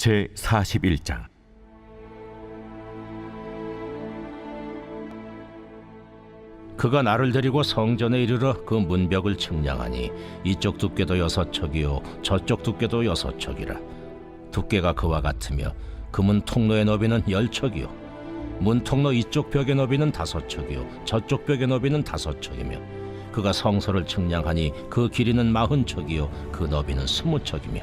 제 41장. 그가 나를 데리고 성전에 이르러 그 문벽을 측량하니 이쪽 두께도 여섯 척이요 저쪽 두께도 여섯 척이라. 두께가 그와 같으며 그문 통로의 너비는 열 척이요 문 통로 이쪽 벽의 너비는 다섯 척이요 저쪽 벽의 너비는 다섯 척이며 그가 성소를 측량하니 그 길이는 마흔 척이요 그 너비는 스무 척이며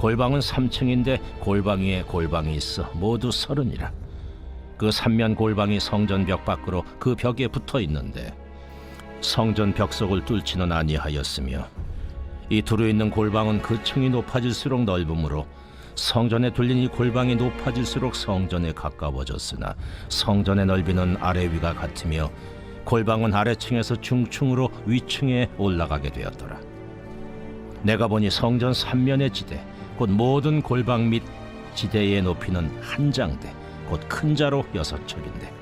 골방은 삼층인데 골방 위에 골방이 있어 모두 서른이라 그 삼면 골방이 성전 벽 밖으로 그 벽에 붙어 있는데 성전 벽 속을 뚫지는 아니하였으며 이 두루 있는 골방은 그 층이 높아질수록 넓으므로 성전에 둘린 이 골방이 높아질수록 성전에 가까워졌으나 성전의 넓이는 아래 위가 같으며 골방은 아래층에서 중층으로 위층에 올라가게 되었더라. 내가 보니 성전 삼면의 지대 곧 모든 골방 및 지대의 높이는 한 장대 곧 큰 자로 여섯 척인데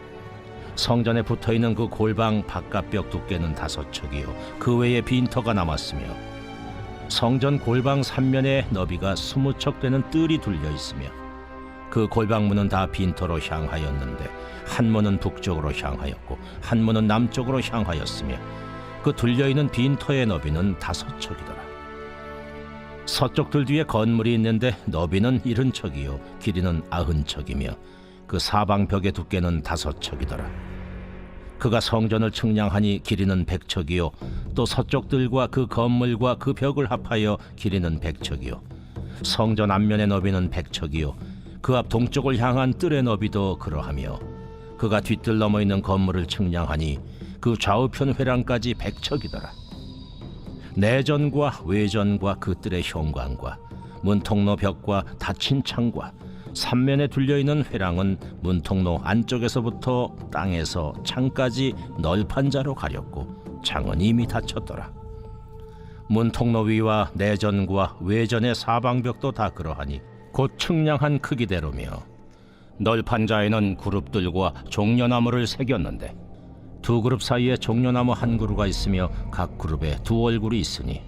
성전에 붙어 있는 그 골방 바깥벽 두께는 다섯 척이요 그 외에 빈터가 남았으며 성전 골방 삼면에 너비가 스무 척 되는 뜰이 둘려 있으며 그 골방문은 다 빈터로 향하였는데 한 문은 북쪽으로 향하였고 한 문은 남쪽으로 향하였으며 그 둘려 있는 빈터의 너비는 다섯 척이더라. 서쪽 들 뒤에 건물이 있는데 너비는 일흔 척이요 길이는 아흔 척이며 그 사방 벽의 두께는 다섯 척이더라. 그가 성전을 측량하니 길이는 백 척이요 또 서쪽 들과 그 건물과 그 벽을 합하여 길이는 백 척이요 성전 앞면의 너비는 백 척이요 그 앞 동쪽을 향한 뜰의 너비도 그러하며 그가 뒤뜰 넘어 있는 건물을 측량하니 그 좌우편 회랑까지 백 척이더라 내전과 외전과 그 뜰의 현관과 문통로 벽과 닫힌 창과 삼면에 둘려 있는 회랑은 문통로 안쪽에서부터 땅에서 창까지 널판 자로 가렸고 창은 이미 닫혔더라. 문통로 위와 내전과 외전의 사방벽도 다 그러하니 곧 측량한 크기대로며 널판 자에는 그룹들과 종려나무를 새겼는데 두 그룹 사이에 종려나무 한 그루가 있으며 각 그룹에 두 얼굴이 있으니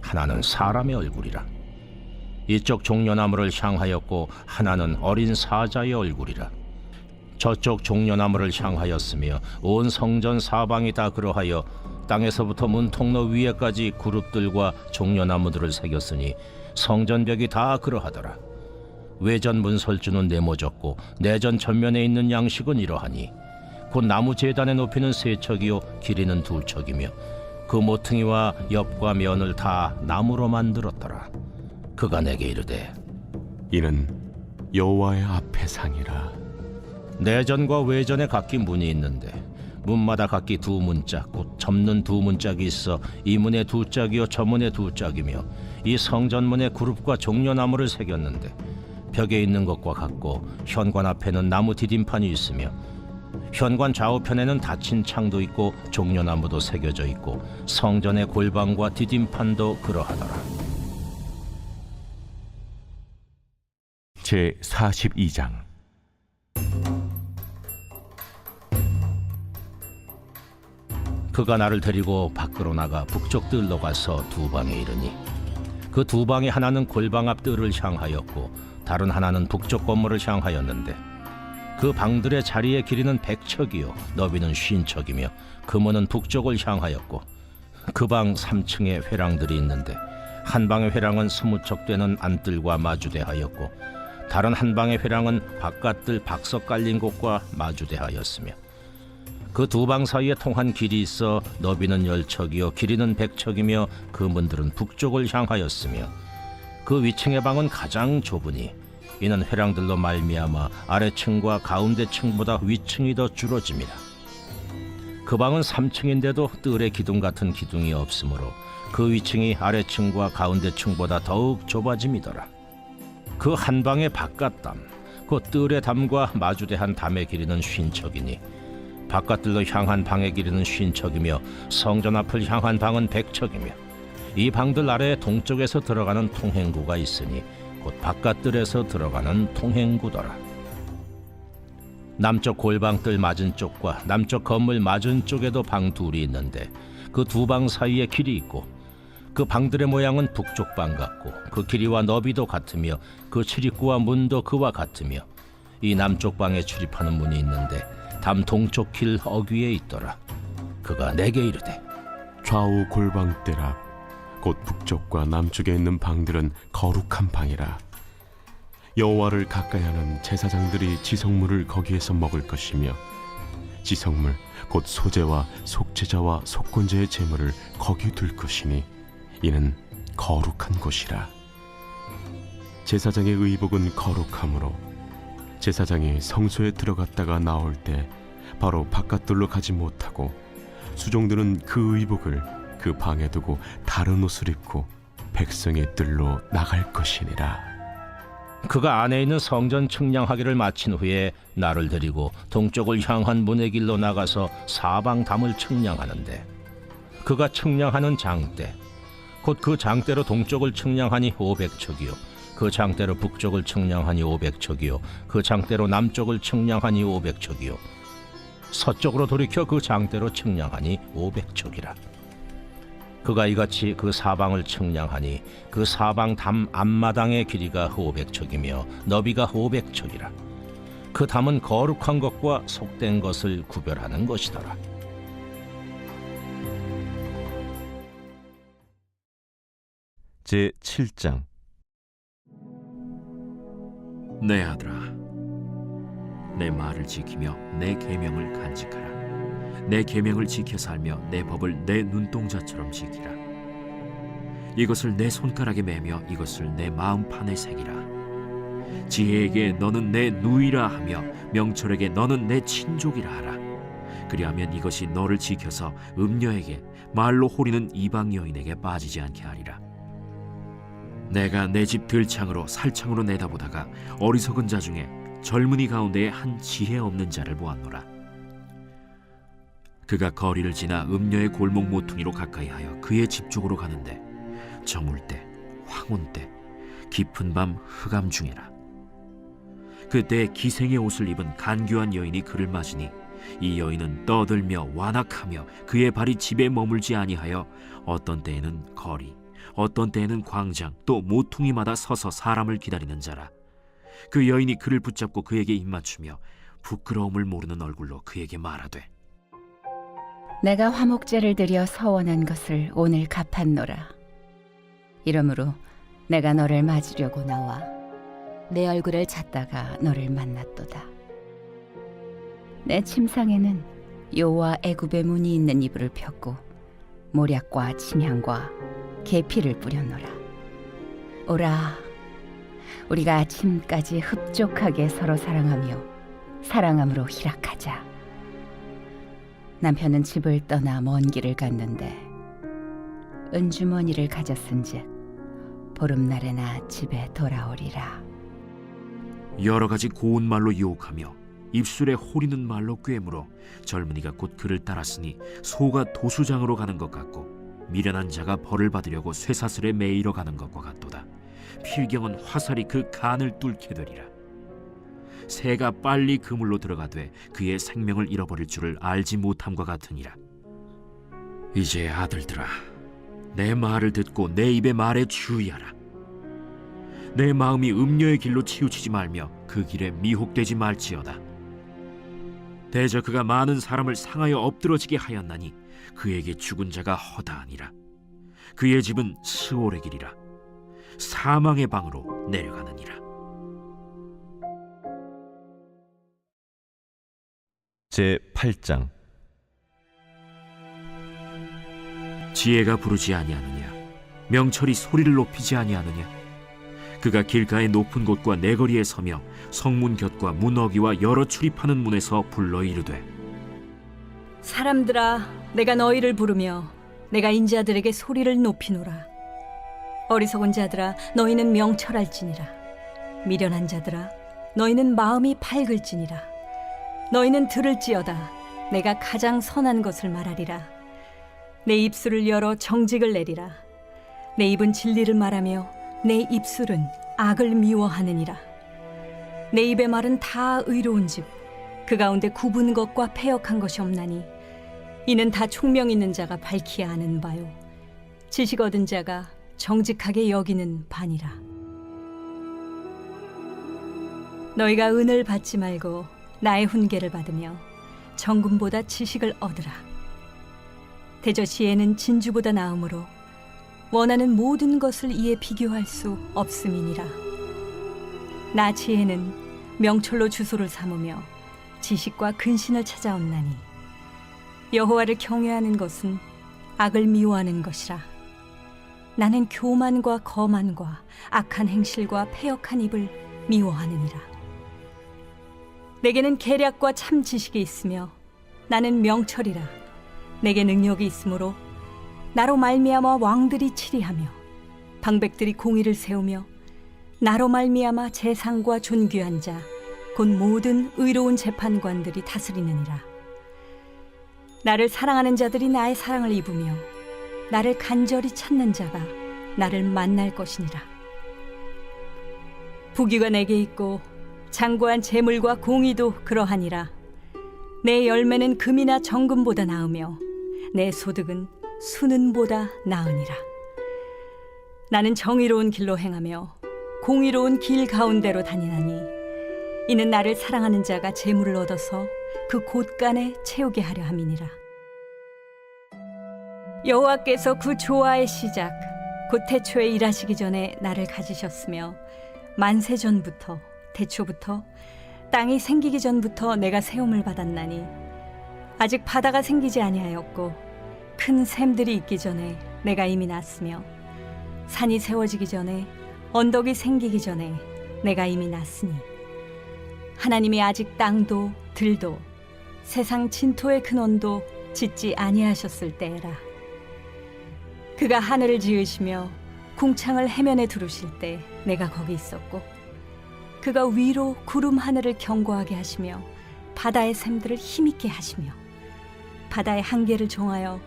하나는 사람의 얼굴이라. 이쪽 종려나무를 향하였고 하나는 어린 사자의 얼굴이라. 저쪽 종려나무를 향하였으며 온 성전 사방이 다 그러하여 땅에서부터 문통로 위에까지 그룹들과 종려나무들을 새겼으니 성전벽이 다 그러하더라. 외전 문설주는 네모졌고 내전 전면에 있는 양식은 이러하니 곧 나무 제단의 높이는 세 척이요 길이는 두 척이며 그 모퉁이와 옆과 면을 다 나무로 만들었더라. 그가 내게 이르되 이는 여호와의 앞의 상이라. 내전과 외전에 각기 문이 있는데 문마다 각기 두 문짝 곧 접는 두 문짝이 있어 이 문에 두 짝이요 저 문에 두 짝이며 이 성전문에 그룹과 종려나무를 새겼는데 벽에 있는 것과 같고 현관 앞에는 나무 디딤판이 있으며 현관 좌우편에는 닫힌 창도 있고 종려나무도 새겨져 있고 성전의 골방과 디딤판도 그러하더라. 제 42장. 그가 나를 데리고 밖으로 나가 북쪽 뜰로 가서 두 방에 이르니 그 두 방의 하나는 골방 앞 뜰을 향하였고 다른 하나는 북쪽 건물을 향하였는데 그 방들의 자리의 길이는 백척이요. 너비는 쉰척이며 그 문은 북쪽을 향하였고 그방 삼층에 회랑들이 있는데 한 방의 회랑은 스무 척 되는 안뜰과 마주대하였고 다른 한 방의 회랑은 바깥뜰 박석 깔린 곳과 마주대하였으며 그 두 방 사이에 통한 길이 있어 너비는 열척이요. 길이는 백척이며 그 문들은 북쪽을 향하였으며 그 위층의 방은 가장 좁으니 이는 회랑들로 말미암아 아래층과 가운데층보다 위층이 더 줄어집니다. 그 방은 3층인데도 뜰의 기둥 같은 기둥이 없으므로 그 위층이 아래층과 가운데층보다 더욱 좁아짐이더라. 그 한 방의 바깥담 곧 뜰의 담과 마주대한 담의 길이는 쉰척이니 바깥들로 향한 방의 길이는 쉰척이며 성전 앞을 향한 방은 백척이며 이 방들 아래에 동쪽에서 들어가는 통행구가 있으니 곧 바깥들에서 들어가는 통행구더라. 남쪽 골방뜰 맞은 쪽과 남쪽 건물 맞은 쪽에도 방 둘이 있는데 그 두 방 사이에 길이 있고 그 방들의 모양은 북쪽 방 같고 그 길이와 너비도 같으며 그 출입구와 문도 그와 같으며 이 남쪽 방에 출입하는 문이 있는데 담 동쪽 길 어귀에 있더라. 그가 내게 이르되 좌우 골방뜰 앞 곧 북쪽과 남쪽에 있는 방들은 거룩한 방이라. 여호와를 가까이하는 제사장들이 지성물을 거기에서 먹을 것이며 지성물 곧 소제와 속죄자와 속건제의 제물을 거기 둘 것이니 이는 거룩한 곳이라. 제사장의 의복은 거룩함으로 제사장이 성소에 들어갔다가 나올 때 바로 바깥들로 가지 못하고 수종들은 그 의복을 그 방에 두고 다른 옷을 입고 백성의 뜰로 나갈 것이니라. 그가 안에 있는 성전 측량하기를 마친 후에 나를 데리고 동쪽을 향한 문의 길로 나가서 사방 담을 측량하는데 그가 측량하는 장대 곧 그 장대로 동쪽을 측량하니 500척이요 그 장대로 북쪽을 측량하니 500척이요 그 장대로 남쪽을 측량하니 500척이요 서쪽으로 돌이켜 그 장대로 측량하니 500척이라 그가 이같이 그 사방을 측량하니 그 사방 담 앞마당의 길이가 500척이며 너비가 500척이라. 그 담은 거룩한 것과 속된 것을 구별하는 것이더라. 제 7장. 내 아들아, 내 말을 지키며 내 계명을 간직하라. 내 계명을 지켜 살며 내 법을 내 눈동자처럼 지키라. 이것을 내 손가락에 매며 이것을 내 마음판에 새기라. 지혜에게 너는 내 누이라 하며 명철에게 너는 내 친족이라 하라. 그리하면 이것이 너를 지켜서 음녀에게 말로 호리는 이방 여인에게 빠지지 않게 하리라. 내가 내 집 들창으로 살창으로 내다보다가 어리석은 자 중에 젊은이 가운데에 한 지혜 없는 자를 보았노라. 그가 거리를 지나 음녀의 골목 모퉁이로 가까이하여 그의 집 쪽으로 가는데 저물 때, 황혼 때, 깊은 밤 흑암 중에라. 그때 기생의 옷을 입은 간교한 여인이 그를 맞으니 이 여인은 떠들며 완악하며 그의 발이 집에 머물지 아니하여 어떤 때에는 거리 어떤 때에는 광장 또 모퉁이마다 서서 사람을 기다리는 자라 그 여인이 그를 붙잡고 그에게 입맞추며 부끄러움을 모르는 얼굴로 그에게 말하되 내가 화목제를 드려 서원한 것을 오늘 갚았노라. 이러므로 내가 너를 맞으려고 나와 내 얼굴을 찾다가 너를 만났도다. 내 침상에는 여호와 애굽의 문이 있는 이불을 폈고 모략과 침향과 계피를 뿌렸노라. 오라, 우리가 아침까지 흡족하게 서로 사랑하며 사랑함으로 희락하자. 남편은 집을 떠나 먼 길을 갔는데 은주머니를 가졌은즉 보름날에나 집에 돌아오리라. 여러 가지 고운 말로 유혹하며 입술에 호리는 말로 꿰물어 젊은이가 곧 그를 따랐으니 소가 도수장으로 가는 것 같고 미련한 자가 벌을 받으려고 쇠사슬에 매이러 가는 것과 같도다 필경은 화살이 그 간을 뚫게 되리라 새가 빨리 그물로 들어가되 그의 생명을 잃어버릴 줄을 알지 못함과 같으니라 이제 아들들아 내 말을 듣고 내 입의 말에 주의하라 내 마음이 음녀의 길로 치우치지 말며 그 길에 미혹되지 말지어다. 대저 그가 많은 사람을 상하여 엎드러지게 하였나니 그에게 죽은 자가 허다하니라. 그의 집은 스올의 길이라. 사망의 방으로 내려가느니라. 제 8장 지혜가 부르지 아니하느냐? 명철이 소리를 높이지 아니하느냐? 그가 길가의 높은 곳과 내거리에 서며 성문 곁과 문어기와 여러 출입하는 문에서 불러 이르되 사람들아, 내가 너희를 부르며 내가 인자들에게 소리를 높이노라. 어리석은 자들아, 너희는 명철할지니라. 미련한 자들아, 너희는 마음이 밝을지니라 너희는 들을지어다. 내가 가장 선한 것을 말하리라. 내 입술을 열어 정직을 내리라. 내 입은 진리를 말하며 내 입술은 악을 미워하느니라. 내 입의 말은 다 의로운 집. 그 가운데 굽은 것과 패역한 것이 없나니 이는 다 총명 있는 자가 밝히 아는 바요. 지식 얻은 자가 정직하게 여기는 바니라. 너희가 은을 받지 말고 나의 훈계를 받으며 정금보다 지식을 얻으라. 대저시에는 진주보다 나음으로 원하는 모든 것을 이에 비교할 수 없음이니라. 나 지혜는 명철로 주소를 삼으며 지식과 근신을 찾아온나니 여호와를 경외하는 것은 악을 미워하는 것이라. 나는 교만과 거만과 악한 행실과 패역한 입을 미워하느니라 내게는 계략과 참 지식이 있으며 나는 명철이라. 내게 능력이 있으므로 나로 말미암아 왕들이 치리하며 방백들이 공의를 세우며 나로 말미암아 재상과 존귀한 자 곧 모든 의로운 재판관들이 다스리느니라. 나를 사랑하는 자들이 나의 사랑을 입으며 나를 간절히 찾는 자가 나를 만날 것이니라. 부귀가 내게 있고 장구한 재물과 공의도 그러하니라. 내 열매는 금이나 정금보다 나으며 내 소득은 수는보다 나으니라. 나는 정의로운 길로 행하며 공의로운 길 가운데로 다니나니 이는 나를 사랑하는 자가 재물을 얻어서 그 곳간에 채우게 하려 함이니라. 여호와께서 그 조화의 시작 곧 태초에 일하시기 전에 나를 가지셨으며 만세 전부터 태초부터 땅이 생기기 전부터 내가 세움을 받았나니 아직 바다가 생기지 아니하였고 큰 샘들이 있기 전에 내가 이미 났으며 산이 세워지기 전에 언덕이 생기기 전에 내가 이미 났으니 하나님이 아직 땅도 들도 세상 진토의 근원도 짓지 아니하셨을 때라. 그가 하늘을 지으시며 궁창을 해면에 두르실 때 내가 거기 있었고 그가 위로 구름 하늘을 견고하게 하시며 바다의 샘들을 힘있게 하시며 바다의 한계를 정하여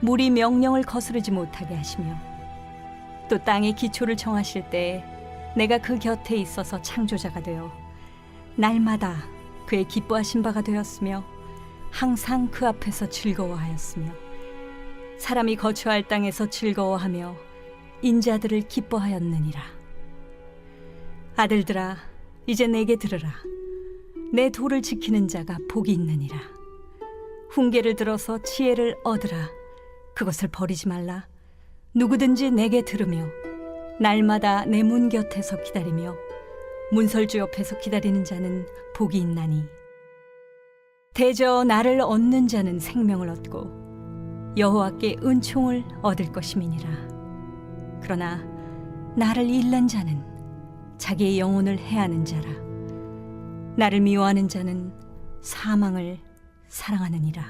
물이 명령을 거스르지 못하게 하시며 또 땅의 기초를 정하실 때에 내가 그 곁에 있어서 창조자가 되어 날마다 그의 기뻐하신 바가 되었으며 항상 그 앞에서 즐거워하였으며 사람이 거처할 땅에서 즐거워하며 인자들을 기뻐하였느니라. 아들들아 이제 내게 들으라. 내 도를 지키는 자가 복이 있느니라. 훈계를 들어서 지혜를 얻으라. 그것을 버리지 말라. 누구든지 내게 들으며 날마다 내 문 곁에서 기다리며 문설주 옆에서 기다리는 자는 복이 있나니. 대저 나를 얻는 자는 생명을 얻고 여호와께 은총을 얻을 것임이니라. 그러나 나를 잃는 자는 자기의 영혼을 해하는 자라. 나를 미워하는 자는 사망을 사랑하느니라